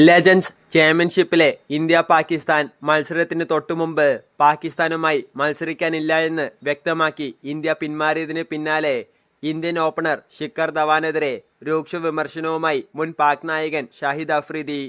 Legends ചാമ്പ്യൻഷിപ്പിലെ India Pakistan മത്സരത്തിന് തൊട്ടുമുമ്പ് പാകിസ്ഥാനുമായി മത്സരിക്കാനില്ല എന്ന് വ്യക്തമാക്കി ഇന്ത്യ പിന്മാറിയതിന് പിന്നാലെ ഇന്ത്യൻ ഓപ്പണർ ശിഖർ ധവാനെതിരെ രൂക്ഷ വിമർശനവുമായി മുൻ പാക് നായകൻ ഷാഹിദ് അഫ്രീദി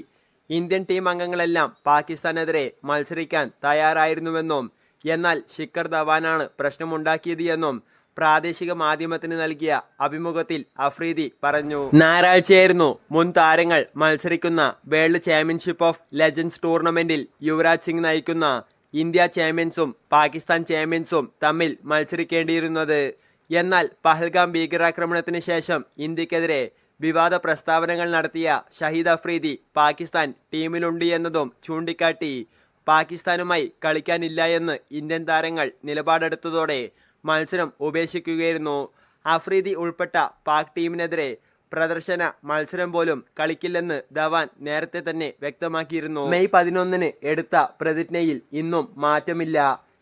ഇന്ത്യൻ ടീം അംഗങ്ങളെല്ലാം പാകിസ്ഥാനെതിരെ മത്സരിക്കാൻ തയ്യാറായിരുന്നുവെന്നും എന്നാൽ ശിഖർ ധവാനാണ് പ്രശ്നമുണ്ടാക്കിയത് എന്നും പ്രാദേശിക മാധ്യമത്തിന് നൽകിയ അഭിമുഖത്തിൽ അഫ്രീദി പറഞ്ഞു. ഞായറാഴ്ചയായിരുന്നു മുൻ താരങ്ങൾ മത്സരിക്കുന്ന വേൾഡ് ചാമ്പ്യൻഷിപ്പ് ഓഫ് ലെജൻഡ്സ് ടൂർണമെന്റിൽ യുവരാജ് സിംഗ് നയിക്കുന്ന ഇന്ത്യ ചാമ്പ്യൻസും പാകിസ്ഥാൻ ചാമ്പ്യൻസും തമ്മിൽ മത്സരിക്കേണ്ടിയിരുന്നത്. എന്നാൽ പഹൽഗാം ഭീകരാക്രമണത്തിന് ശേഷം ഇന്ത്യക്കെതിരെ വിവാദ പ്രസ്താവനകൾ നടത്തിയ ഷഹീദ് അഫ്രീദി പാകിസ്ഥാൻ ടീമിലുണ്ട് എന്നതും ചൂണ്ടിക്കാട്ടി. പാകിസ്ഥാനുമായി കളിക്കാനില്ല എന്ന് ഇന്ത്യൻ താരങ്ങൾ നിലപാടെടുത്തതോടെ മത്സരം ഉപേക്ഷിക്കുകയായിരുന്നു. അഫ്രീദി ഉൾപ്പെട്ട പാക് ടീമിനെതിരെ പ്രദർശന മത്സരം പോലും കളിക്കില്ലെന്ന് ധവാൻ നേരത്തെ തന്നെ വ്യക്തമാക്കിയിരുന്നു. മെയ് പതിനൊന്നിന് എടുത്ത പ്രതിജ്ഞയിൽ ഇന്നും മാറ്റമില്ല.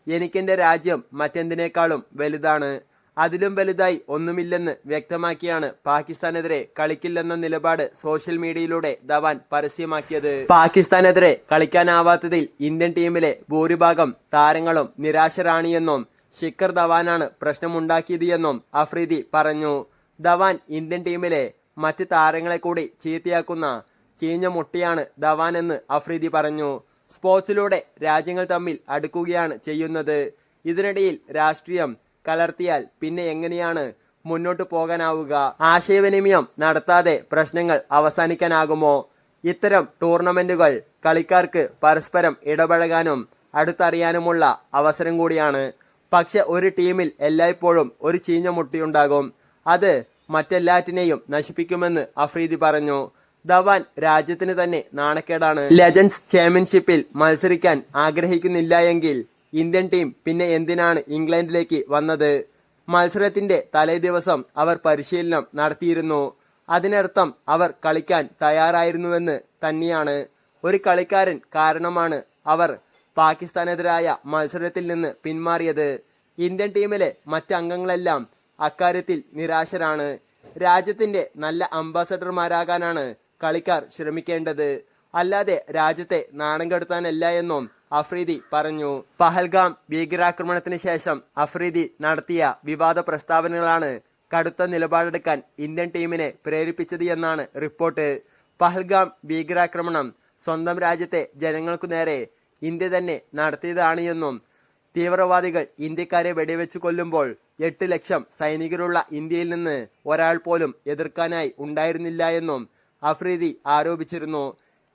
എനിക്കെന്റെ രാജ്യം മറ്റെന്തിനേക്കാളും വലുതാണ്. അതിലും വലുതായി ഒന്നുമില്ലെന്ന് വ്യക്തമാക്കിയാണ് പാകിസ്ഥാനെതിരെ കളിക്കില്ലെന്ന നിലപാട് സോഷ്യൽ മീഡിയയിലൂടെ ധവാൻ പരസ്യമാക്കിയത്. പാകിസ്ഥാനെതിരെ കളിക്കാനാവാത്തതിൽ ഇന്ത്യൻ ടീമിലെ ഭൂരിഭാഗം താരങ്ങളും നിരാശരാണിയെന്നും ശിഖർ ധവാനാണ് പ്രശ്നമുണ്ടാക്കിയത് എന്നും അഫ്രീദി പറഞ്ഞു. ധവാൻ ഇന്ത്യൻ ടീമിലെ മറ്റ് താരങ്ങളെ കൂടി ചീത്തയാക്കുന്ന ചീഞ്ഞ മുട്ടിയാണ് ധവാൻ എന്ന് അഫ്രീദി പറഞ്ഞു. സ്പോർട്സിലൂടെ രാജ്യങ്ങൾ തമ്മിൽ അടുക്കുകയാണ് ചെയ്യുന്നത്. ഇതിനിടയിൽ രാഷ്ട്രീയം കലർത്തിയാൽ പിന്നെ എങ്ങനെയാണ് മുന്നോട്ട് പോകാനാവുക? ആശയവിനിമയം നടത്താതെ പ്രശ്നങ്ങൾ അവസാനിക്കാനാകുമോ? ഇത്തരം ടൂർണമെന്റുകൾ കളിക്കാർക്ക് പരസ്പരം ഇടപഴകാനും അടുത്തറിയാനുമുള്ള അവസരം കൂടിയാണ്. പക്ഷെ ഒരു ടീമിൽ എല്ലായ്പ്പോഴും ഒരു ചീഞ്ഞ മുട്ടിയുണ്ടാകും. അത് മറ്റെല്ലാറ്റിനെയും നശിപ്പിക്കുമെന്ന് അഫ്രീദി പറഞ്ഞു. ധവാൻ രാജ്യത്തിന് തന്നെ നാണക്കേടാണ്. ലെജൻസ് ചാമ്പ്യൻഷിപ്പിൽ മത്സരിക്കാൻ ആഗ്രഹിക്കുന്നില്ല എങ്കിൽ ഇന്ത്യൻ ടീം പിന്നെ എന്തിനാണ് ഇംഗ്ലണ്ടിലേക്ക് വന്നത്? മത്സരത്തിന്റെ തലേദിവസം അവർ പരിശീലനം നടത്തിയിരുന്നു. അതിനർത്ഥം അവർ കളിക്കാൻ തയ്യാറായിരുന്നുവെന്ന് തന്നെയാണ്. ഒരു കളിക്കാരൻ കാരണമാണ് അവർ പാകിസ്ഥാനെതിരായ മത്സരത്തിൽ നിന്ന് പിന്മാറിയത് ഇന്ത്യൻ ടീമിലെ മറ്റ് അംഗങ്ങളെല്ലാം അക്കാര്യത്തിൽ നിരാശരാണ്. രാജ്യത്തിന്റെ നല്ല അംബാസഡർമാരാകാനാണ് കളിക്കാർ ശ്രമിക്കേണ്ടത്. അല്ലാതെ രാജ്യത്തെ നാണം കെടുത്താനല്ല എന്നും അഫ്രീദി പറഞ്ഞു. പഹൽഗാം ഭീകരാക്രമണത്തിന് ശേഷം അഫ്രീദി നടത്തിയ വിവാദ പ്രസ്താവനകളാണ് കടുത്ത നിലപാടെടുക്കാൻ ഇന്ത്യൻ ടീമിനെ പ്രേരിപ്പിച്ചത് എന്നാണ് റിപ്പോർട്ട്. പഹൽഗാം ഭീകരാക്രമണം സ്വന്തം രാജ്യത്തെ ജനങ്ങൾക്കു നേരെ ഇന്ത്യ തന്നെ നടത്തിയതാണ് എന്നും തീവ്രവാദികൾ ഇന്ത്യക്കാരെ വെടിവെച്ച് കൊല്ലുമ്പോൾ എട്ട് ലക്ഷം സൈനികരുള്ള ഇന്ത്യയിൽ നിന്ന് ഒരാൾ പോലും എതിർക്കാനായി ഉണ്ടായിരുന്നില്ല എന്നും അഫ്രീദി ആരോപിച്ചിരുന്നു.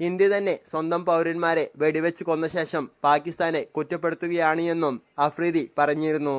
ഇന്ത്യ തന്നെ സ്വന്തം പൗരന്മാരെ വെടിവെച്ച് കൊന്ന ശേഷം പാകിസ്ഥാനെ കുറ്റപ്പെടുത്തുകയാണ് എന്നും അഫ്രീദി പറഞ്ഞിരുന്നു.